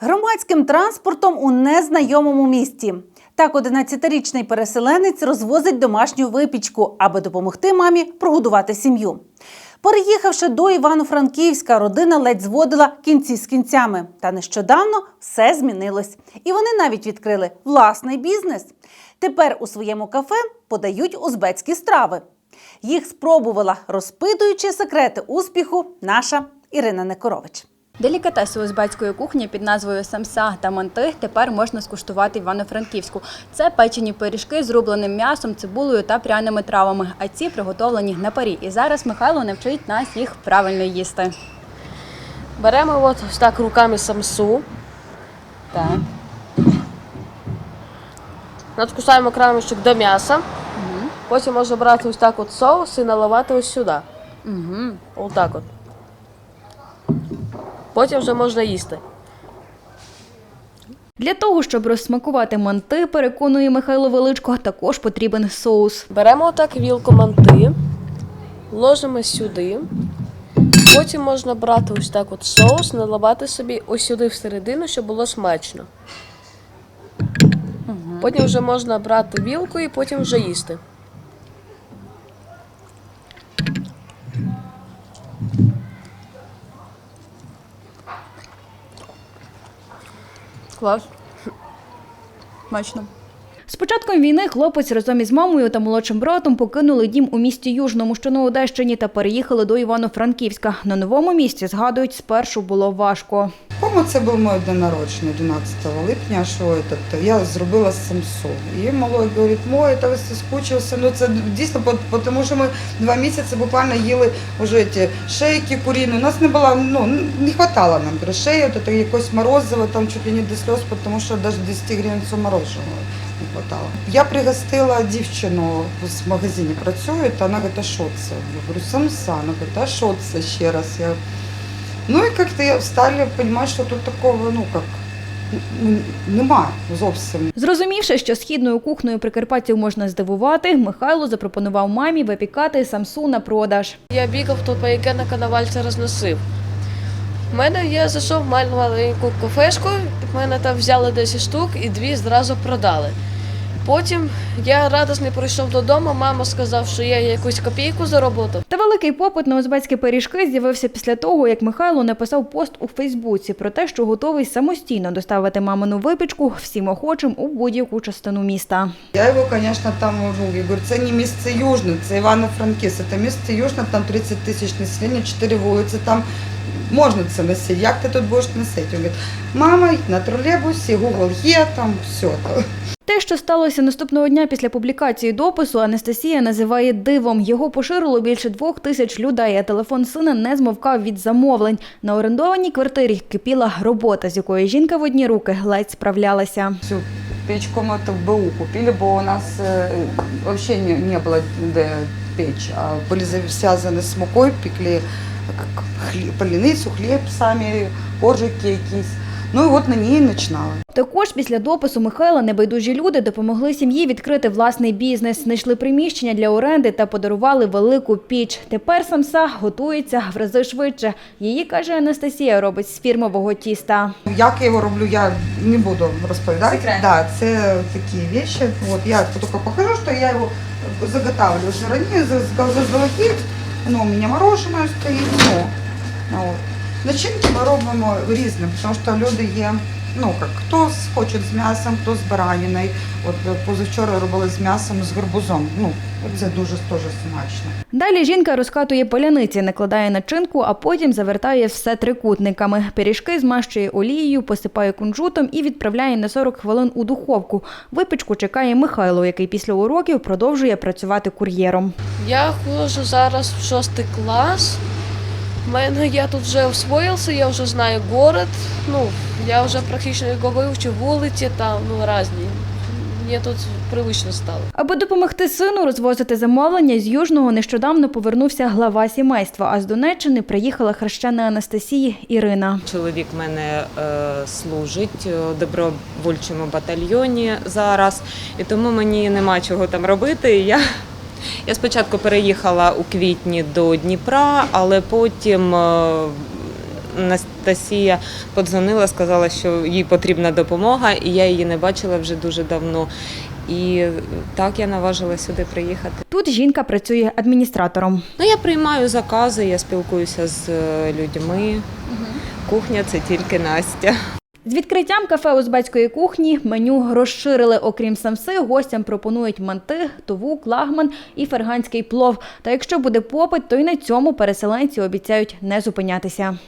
Громадським транспортом у незнайомому місті. Так, 11-річний переселенець розвозить домашню випічку, аби допомогти мамі прогодувати сім'ю. Переїхавши до Івано-Франківська, родина ледь зводила кінці з кінцями. Та нещодавно все змінилось. І вони навіть відкрили власний бізнес. Тепер у своєму кафе подають узбецькі страви. Їх спробувала, розпитуючи секрети успіху, наша Ірина Некорович. Делікатеси узбецької кухні під назвою самса та манти тепер можна скуштувати в Івано-Франківську. Це печені пиріжки з рубленим м'ясом, цибулею та пряними травами. А ці приготовлені на парі. І зараз Михайло навчить нас їх правильно їсти. Беремо от ось так руками самсу, Так. надкусаємо крамочок до м'яса. Потім можна брати ось так от соус і наливати ось сюди. Угу. Отак от. Потім вже можна їсти. Для того, щоб розсмакувати манти, переконує Михайло Величко, також потрібен соус. Беремо отак вілку манти, ложимо сюди. Потім можна брати ось так от соус, наливати собі ось сюди всередину, щоб було смачно. Потім вже можна брати вілку і потім вже їсти. Клас. Смачно. З початком війни хлопець разом із мамою та молодшим братом покинули дім у місті Южному, що на Одещині, та переїхали до Івано-Франківська. На новому місці згадують, спершу було важко. Кому це був мій день народження 12 липня, що этот, я зробила самсу. І малой говорить, мой, та скучився. Ну це дійсно, тому що ми два місяці буквально їли вже ті шейки куріні. У нас не було, ну не хватало нам грошей, це якось морозиво, там чуть ли не до сльоз, тому що навіть 10 гривень мороженого не хватало. Я пригостила дівчину в магазині працює, та вона говорить, а що це? Я говорю, самса. Вона говорить, а що це ще раз? Я Ну і як-то я стали розуміти, що тут такого, ну як, ну, нема зовсім. Зрозумівши, що східною кухнею прикарпатців можна здивувати, Михайло запропонував мамі випікати самсу на продаж. Я бігав тут, по яке на канавальці розносив. У мене я зайшов маленьку кафешку, в мене там взяли 10 штук і дві зразу продали. Потім я радісний прийшов додому, мама сказав, що я якусь копійку заработав. Та великий попит на узбецькі пиріжки з'явився після того, як Михайло написав пост у Фейсбуці про те, що готовий самостійно доставити мамину випічку всім охочим у будь-яку частину міста. Я його, звісно, там ну, я говорю, це не місце Южне, це Івано-Франківськ, це місце Южне, там 30 тисяч населення, 4 вулиці, там можна це носити. Як ти тут будеш носити? Він говорить, мама, на тролейбусі, Google є, там все. Те, що сталося наступного дня після публікації допису, Анастасія називає дивом. Його поширило більше двох тисяч людей, а телефон сина не змовкав від замовлень. На орендованій квартирі кипіла робота, з якої жінка в одні руки ледь справлялася. Всю печку мы это в БУ купили, бо у нас э, вообще не, не было де печь. А были за- связаны с мукой, пекли как хліб, паляницю, хліб самі, коржики якісь. Ну і от на ній починали. Також після допису Михайла небайдужі люди допомогли сім'ї відкрити власний бізнес, знайшли приміщення для оренди та подарували велику піч. Тепер самса готується в рази швидше. Її каже Анастасія, робить з фірмового тіста. Як я його роблю, я не буду розповідати. Да, це такі речі. От я тільки покажу, що я його заготавливаю заранее, заздалегідь. Ну, у мене мороженое стоїть. Ну, от. Начинки ми робимо різні, тому що люди є. Ну, як хто хоче з м'ясом, хто з бараниною. От е, позавчора робили з м'ясом, з гарбузом. Ну, це дуже теж смачно. Далі жінка розкатує поляниці, накладає начинку, а потім завертає все трикутниками. Пиріжки змащує олією, посипає кунжутом і відправляє на 40 хвилин у духовку. Випічку чекає Михайло, який після уроків продовжує працювати кур'єром. Я ходжу зараз в шостий клас. Мене я тут вже освоївся, я вже знаю город. Ну, я вже практично його вивчив, вулиці там, ну, різні. Мені тут привично стало. Аби допомогти сину розвозити замовлення, з Южного нещодавно повернувся глава сімейства, а з Донеччини приїхала хрещена Анастасії Ірина. Чоловік в мене е, служить у добровольчому батальйоні зараз, і тому мені нема чого там робити. Я, я спочатку переїхала у квітні до Дніпра, але потім е, Анастасія подзвонила, сказала, що їй потрібна допомога, і я її не бачила вже дуже давно. І так я наважилася сюди приїхати. Тут жінка працює адміністратором. Ну, я приймаю закази, я спілкуюся з е, людьми. Кухня це тільки Настя. З відкриттям кафе узбецької кухні меню розширили. Окрім самси, гостям пропонують манти, товук, лагман і ферганський плов. Та якщо буде попит, то й на цьому переселенці обіцяють не зупинятися.